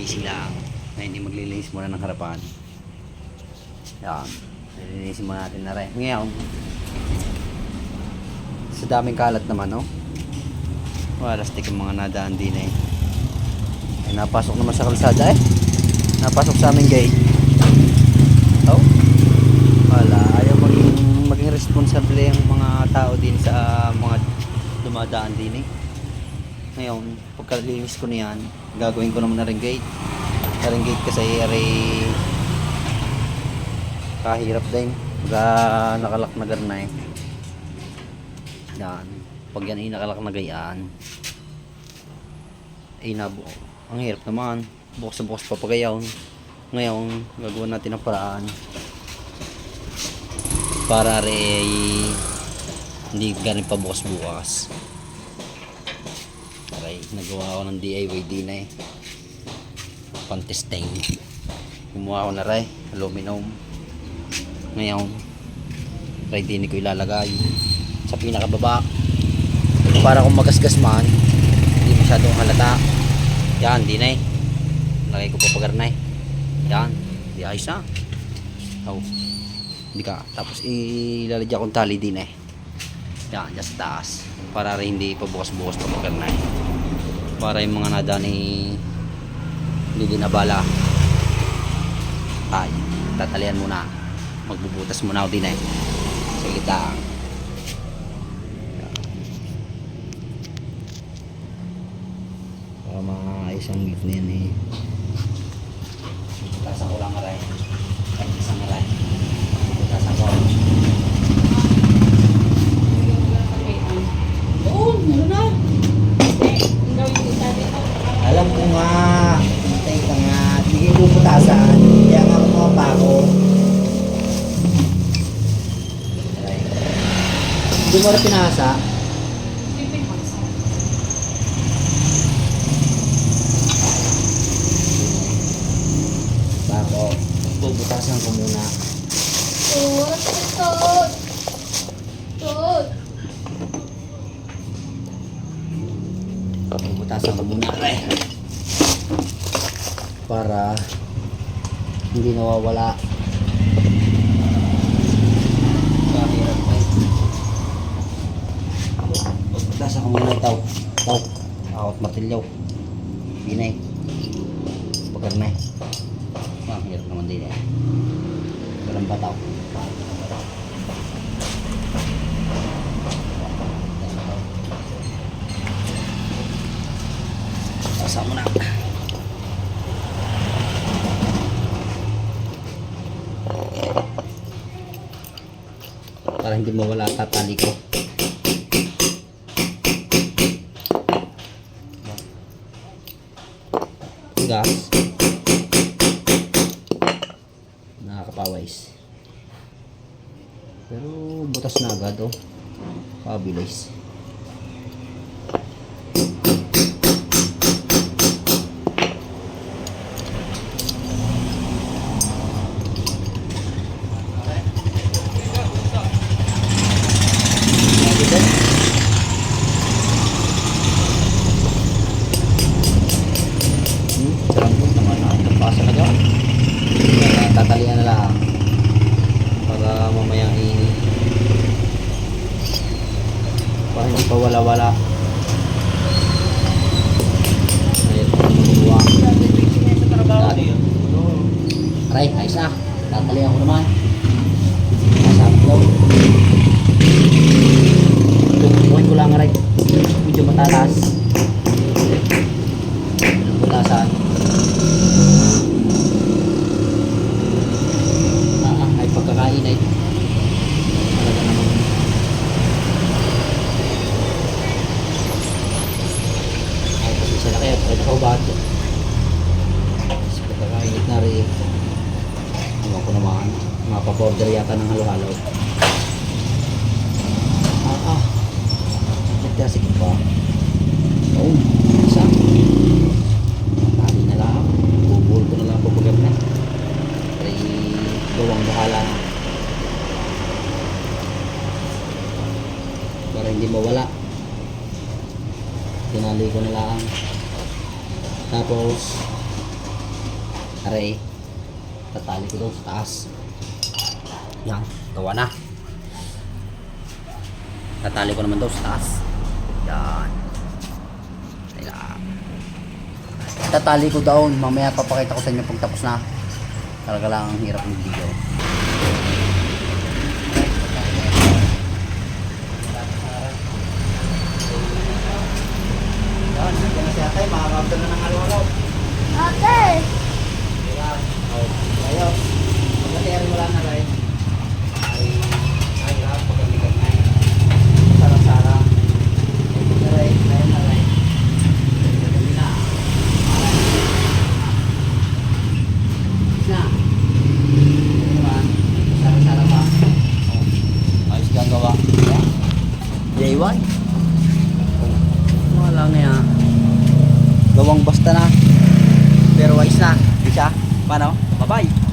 Easy lang. Na hindi maglilinis muna ng harapan. Yan. Lilinisin muna natin na rin. Ngayon, sa daming kalat naman, no? Wala, stick yung mga nadaan din eh. Ay, napasok naman sa kalsada eh. Napasok sa aming gate. Oh. Wala, ayaw maging, maging responsable yung mga tao din sa mga dumadaan din eh. Ngayon, pagkalinis ko niyan, gagawin ko naman na rin gate. Na rin gate kasi ay kahirap din. Pagka nakalak na garnay. Yan. Pag yan ay nakalak na gayaan. Ay nabo. Ang hirap naman. Bukas na bukas papagayaw. Ngayon, gagawin natin ang paraan. Para re hindi ganun pa bukas bukas. Nagawa ko ng DIY din eh. Pantesting. Gumawa ko na rin. Aluminum. Ngayon, right din ko ilalagay sa pinakababa. Para kung magasgas man, hindi masyadong halata. Yan, di na eh. Lagay ko pa pagarnay. Yan, di ayos na. Oh. Hindi ka. Tapos ilalagyan kong tali din eh. Yan, dyan sa taas. Para rin hindi pa bukas-bukas pa pagarnay. Para yung mga nadani hindi din abala. Ay, tatalian muna. Magbubutas muna ako din eh. Saglit lang. Para maayos ang git na yan eh. Butas ako lang aray. Kahit isang aray. Butas ako. Oo, meron na. Eh, ikaw yung isabi ko. Alam ko nga. Teka nga. Hindi ko bubutasan. Kaya nga kumuha pa ako. Aray. Hindi mo rin pinasa. Bako. Bubutasan ko muna. Tut, tut. Tut. Bubutasan ko muna. Aray. Para hindi nawawala. Kahirap pa eh. Bubutasan ko muna itaw. Itaw. Awat martilyo. Binay. Pagkarnay. Ah, hirap naman din eh. Walang bataw. Pasa mo na. Para hindi mawala tatali ko. Gas. Nakakapawais. Pero butas na agad oh. Kabilis. Hmm, Kaya tatalian na lang. Para mamaya i... Para hindi pa wala-wala. Ayun, maguwa. Aray, ayos na. Tatalian ko naman. Masarap daw. Tukuhin ko lang, aray. Medyo matalas. Ah, ah, ay pagkakain ay talaga namang ay kasi sa laki ay nakahubad sa pagkakainit na rin. Ewan ko naman mapaborder yata ng halo-halo ah ah nagtasikip pa oo isa tali na lang bubul ko na lang pupagab na ay gawang bahala na para hindi mawala tinali ko na lang tapos Aray. Tatali ko daw sa taas. Yan. Gawa na. Tatali ko naman daw sa taas. Yan. Ayan. Tatali ko daw. Mamaya papakita ko sa inyo pag tapos na. Talaga lang ang hirap ng video. Yan, nandiyan na si atay. Makakabda na ng araw-araw. Ate! Ayan. Oh, ayaw. Pagkatiyan wala na rin. Ay, ay, hirap. Pagkatiyan na yun. Sara-sara. Ay, na rin. Na rin. Na. Na. Ayun naman. Sara-sara pa. Ayos gagawa. J1. Na yan. Gawang basta na. Pero wise na. Di siya. Paano? Bye-bye.